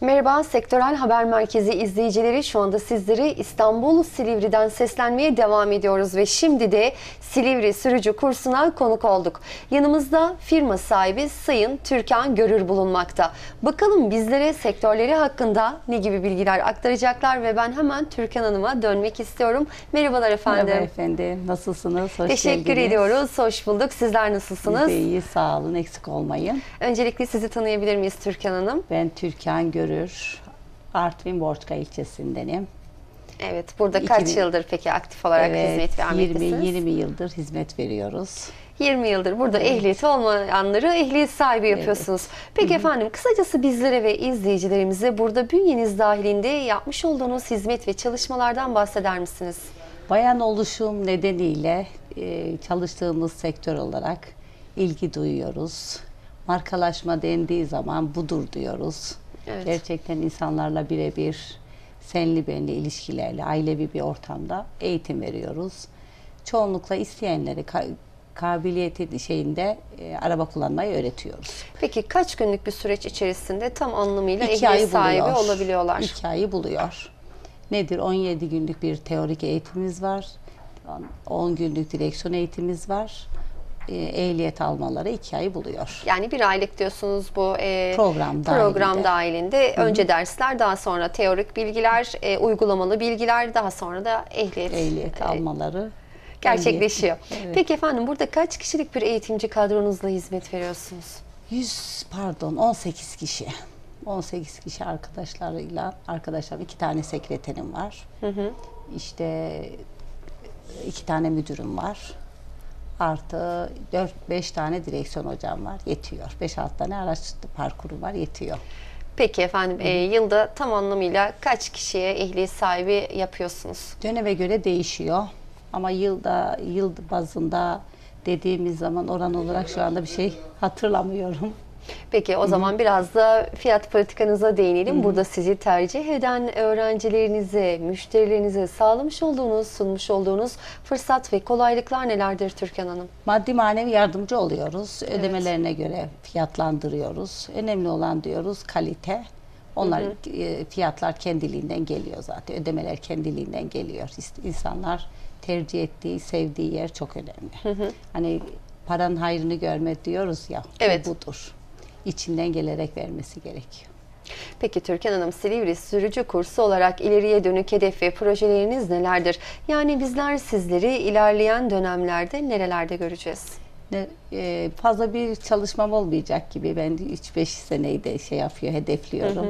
Merhaba Sektörel Haber Merkezi izleyicileri şu anda sizleri İstanbul Silivri'den seslenmeye devam ediyoruz ve şimdi de Silivri sürücü kursuna konuk olduk. Yanımızda firma sahibi Sayın Türkan Görür bulunmakta. Bakalım bizlere sektörleri hakkında ne gibi bilgiler aktaracaklar ve ben hemen Türkan Hanım'a dönmek istiyorum. Merhabalar efendim. Merhaba efendim. Nasılsınız? Hoş Teşekkür geldiniz. ediyoruz. Hoş bulduk. Sizler nasılsınız? Biz de iyi, sağ olun, eksik olmayın. Öncelikle sizi tanıyabilir miyiz Türkan Hanım? Ben Türkan Görür, Artvin Borçka ilçesindenim. Evet, burada kaç 2000 yıldır peki aktif olarak hizmet vermektesiniz? 20, 20 yıldır hizmet veriyoruz. 20 yıldır burada ehliyeti olmayanları ehliyet sahibi yapıyorsunuz. Peki efendim kısacası bizlere ve izleyicilerimize burada bünyeniz dahilinde yapmış olduğunuz hizmet ve çalışmalardan bahseder misiniz? Bayan oluşum nedeniyle e, çalıştığımız sektör olarak ilgi duyuyoruz. Markalaşma dendiği zaman budur diyoruz. Evet. Gerçekten insanlarla birebir senli benli ilişkilerle ailevi bir ortamda eğitim veriyoruz. Çoğunlukla isteyenleri ka- kabiliyeti şeyinde e, araba kullanmayı öğretiyoruz. Peki kaç günlük bir süreç içerisinde tam anlamıyla İki ehliyet sahibi buluyor. olabiliyorlar? İki ayı buluyor. Nedir? 17 günlük bir teorik eğitimimiz var. 10 günlük direksiyon eğitimimiz var. E, ehliyet almaları iki ayı buluyor. Yani bir aylık diyorsunuz bu e, Program program dahilinde. dahilinde. Önce dersler, daha sonra teorik bilgiler, e, uygulamalı bilgiler, daha sonra da ehliyet, Ehliyet e, almaları gerçekleşiyor. Evet. Peki efendim burada kaç kişilik bir eğitimci kadronuzla hizmet veriyorsunuz? 100 pardon 18 kişi. 18 kişi arkadaşlarıyla arkadaşlarım iki tane sekreterim var. İşte iki tane müdürüm var. Artı 4-5 tane direksiyon hocam var. Yetiyor. 5-6 tane araç parkuru var. Yetiyor. Peki efendim e, yılda tam anlamıyla kaç kişiye ehliyet sahibi yapıyorsunuz? Döneme göre değişiyor. Ama yılda yıl bazında dediğimiz zaman oran olarak şu anda bir şey hatırlamıyorum. Peki o zaman biraz da fiyat politikanıza değinelim. Burada sizi tercih eden öğrencilerinize, müşterilerinize sağlamış olduğunuz, sunmuş olduğunuz fırsat ve kolaylıklar nelerdir Türkan Hanım? Maddi manevi yardımcı oluyoruz. Ödemelerine göre fiyatlandırıyoruz. Önemli olan diyoruz kalite. Onlar e, fiyatlar kendiliğinden geliyor zaten. Ödemeler kendiliğinden geliyor. İnsanlar tercih ettiği, sevdiği yer çok önemli. Hani paranın hayrını görme diyoruz ya. Evet. budur. İçinden gelerek vermesi gerekiyor. Peki Türkan Hanım Silivri sürücü kursu olarak ileriye dönük hedef ve projeleriniz nelerdir? Yani bizler sizleri ilerleyen dönemlerde nerelerde göreceğiz? Ne, e, fazla bir çalışmam olmayacak gibi. Ben 3-5 seneyi de şey yapıyor, hedefliyorum.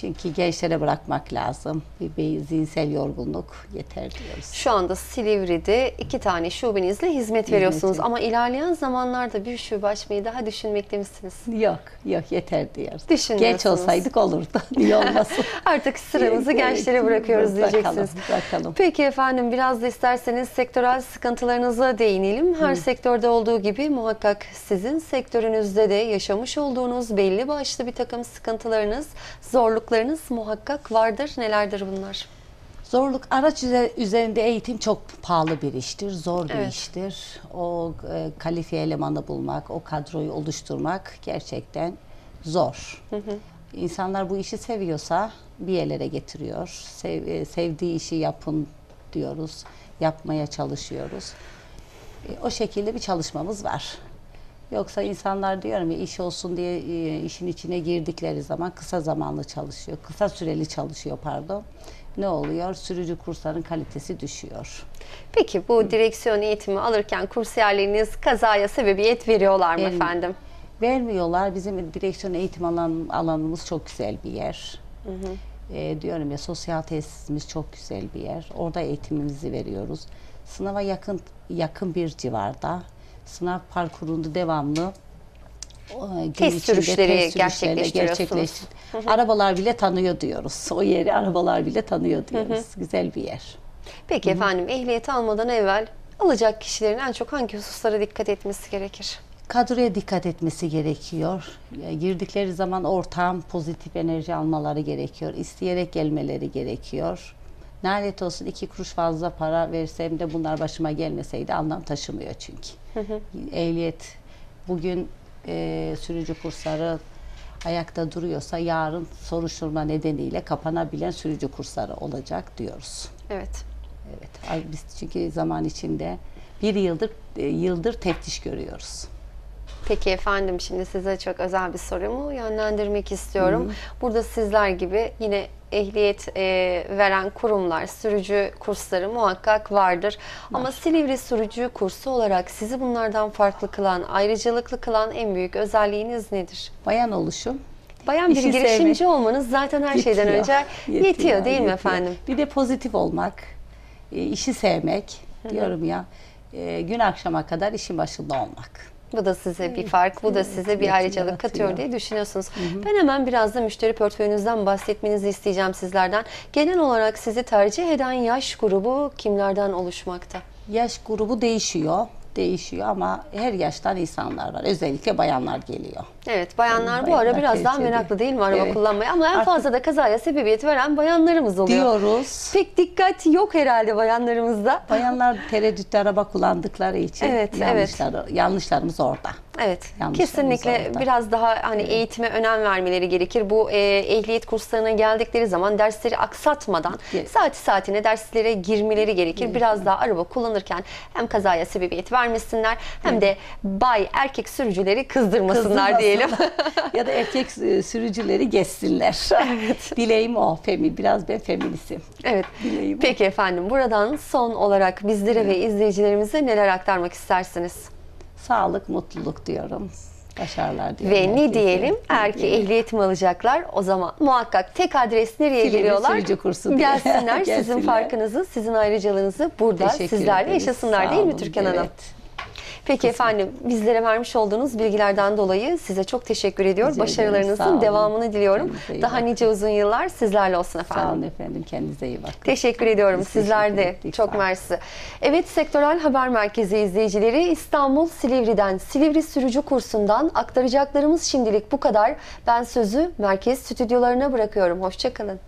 Çünkü gençlere bırakmak lazım. Bir, zihinsel yorgunluk yeter diyoruz. Şu anda Silivri'de iki tane şubenizle hizmet veriyorsunuz veriyorum. ama ilerleyen zamanlarda bir şube açmayı daha düşünmekte misiniz? Yok, yok yeter diyoruz. Genç olsaydık olurdu. Niye olmasın? Artık sıramızı gençlere bırakıyoruz bırakalım, diyeceksiniz. bırakalım. Peki efendim biraz da isterseniz sektörel sıkıntılarınıza değinelim. Her sektörde olduğu gibi muhakkak sizin sektörünüzde de yaşamış olduğunuz belli başlı bir takım sıkıntılarınız, zorluklarınız muhakkak vardır. Nelerdir bunlar? Zorluk araç üze- üzerinde eğitim çok pahalı bir iştir, zor bir Evet. iştir. O e, kalifiye elemanı bulmak, o kadroyu oluşturmak gerçekten zor. İnsanlar bu işi seviyorsa bir yerlere getiriyor. Sev- e, sevdiği işi yapın diyoruz, yapmaya çalışıyoruz. E, o şekilde bir çalışmamız var. Yoksa insanlar diyorum ya iş olsun diye e, işin içine girdikleri zaman kısa zamanlı çalışıyor. Kısa süreli çalışıyor pardon. Ne oluyor? Sürücü kursların kalitesi düşüyor. Peki bu direksiyon eğitimi alırken kursiyerleriniz kazaya sebebiyet veriyorlar mı Vermiyor. efendim? Vermiyorlar. Bizim direksiyon eğitim alan, alanımız çok güzel bir yer. E, diyorum ya sosyal tesisimiz çok güzel bir yer. Orada eğitimimizi veriyoruz. Sınava yakın yakın bir civarda. Sınav parkurunda devamlı gün Test içinde sürüşleri test gerçekleştiriyorsunuz. gerçekleştir- Arabalar bile tanıyor diyoruz. O yeri arabalar bile tanıyor diyoruz. Güzel bir yer. Peki efendim ehliyeti almadan evvel alacak kişilerin en çok hangi hususlara dikkat etmesi gerekir? Kadroya dikkat etmesi gerekiyor. Girdikleri zaman ortam pozitif enerji almaları gerekiyor. İsteyerek gelmeleri gerekiyor. Lanet olsun iki kuruş fazla para versem de bunlar başıma gelmeseydi anlam taşımıyor çünkü. Ehliyet bugün e, sürücü kursları ayakta duruyorsa yarın soruşturma nedeniyle kapanabilen sürücü kursları olacak diyoruz. Evet. Evet. Biz çünkü zaman içinde bir yıldır e, yıldır teftiş görüyoruz. Peki efendim şimdi size çok özel bir sorumu yönlendirmek istiyorum. Burada sizler gibi yine ehliyet e, veren kurumlar, sürücü kursları muhakkak vardır. Ama Silivri sürücü kursu olarak sizi bunlardan farklı kılan, ayrıcalıklı kılan en büyük özelliğiniz nedir? Bayan oluşum Bayan bir İşi girişimci sevmek. olmanız zaten her şeyden Yetiyor, önce yetiyor, değil mi yetiyor. efendim? Bir de pozitif olmak, e, işi sevmek diyorum ya. e, Gün akşama kadar işin başında olmak. Bu da size bir fark, bu da size bir ayrıcalık katıyor diye düşünüyorsunuz. Ben hemen biraz da müşteri portföyünüzden bahsetmenizi isteyeceğim sizlerden. Genel olarak sizi tercih eden yaş grubu kimlerden oluşmakta? Yaş grubu değişiyor, değişiyor ama her yaştan insanlar var. Özellikle bayanlar geliyor. Evet, bayanlar bu ara biraz daha meraklı değil mi araba Evet. kullanmaya? Ama en Artık- fazla da kazaya sebebiyet veren bayanlarımız oluyor. Diyoruz. Pek dikkat yok herhalde bayanlarımızda. Bayanlar tereddütlü araba kullandıkları için Evet, evet. yanlışları, yanlışlarımız orada. Evet, Yanlışlarımız kesinlikle biraz daha hani eğitime önem vermeleri gerekir. Bu e, ehliyet kurslarına geldikleri zaman dersleri aksatmadan Evet. saati saatine derslere girmeleri gerekir. Biraz daha araba kullanırken hem kazaya sebebiyet vermesinler hem de bay erkek sürücüleri kızdırmasınlar Kızdırmasınlar. diyelim. ya da erkek e, sürücüleri geçsinler. Dileğim o. Femi, biraz ben feministim. evet. Dileğim o. Peki efendim buradan son olarak bizlere ve izleyicilerimize neler aktarmak istersiniz? Sağlık, mutluluk diyorum. Başarılar diyorum. Ve ne diyelim? Eğer Ne ki diyelim? ehliyet mi alacaklar o zaman muhakkak tek adres nereye Silivri geliyorlar? Sürücü Kursu diye. Gelsinler, sizin Gelsinler. farkınızı, sizin ayrıcalığınızı burada Teşekkür sizlerle ederiz. yaşasınlar Sağ değil mi olun. Türkan Hanım? Peki efendim bizlere vermiş olduğunuz bilgilerden dolayı size çok teşekkür ediyor. Rica Başarılarınızın devamını diliyorum. Daha bakın. nice uzun yıllar sizlerle olsun efendim. Sağ olun efendim. Kendinize iyi bakın. Teşekkür ediyorum Biz sizler teşekkür de. ettik, Çok mersi. Evet Sektörel Haber Merkezi izleyicileri İstanbul Silivri'den Silivri Sürücü Kursu'ndan aktaracaklarımız şimdilik bu kadar. Ben sözü merkez stüdyolarına bırakıyorum. Hoşçakalın.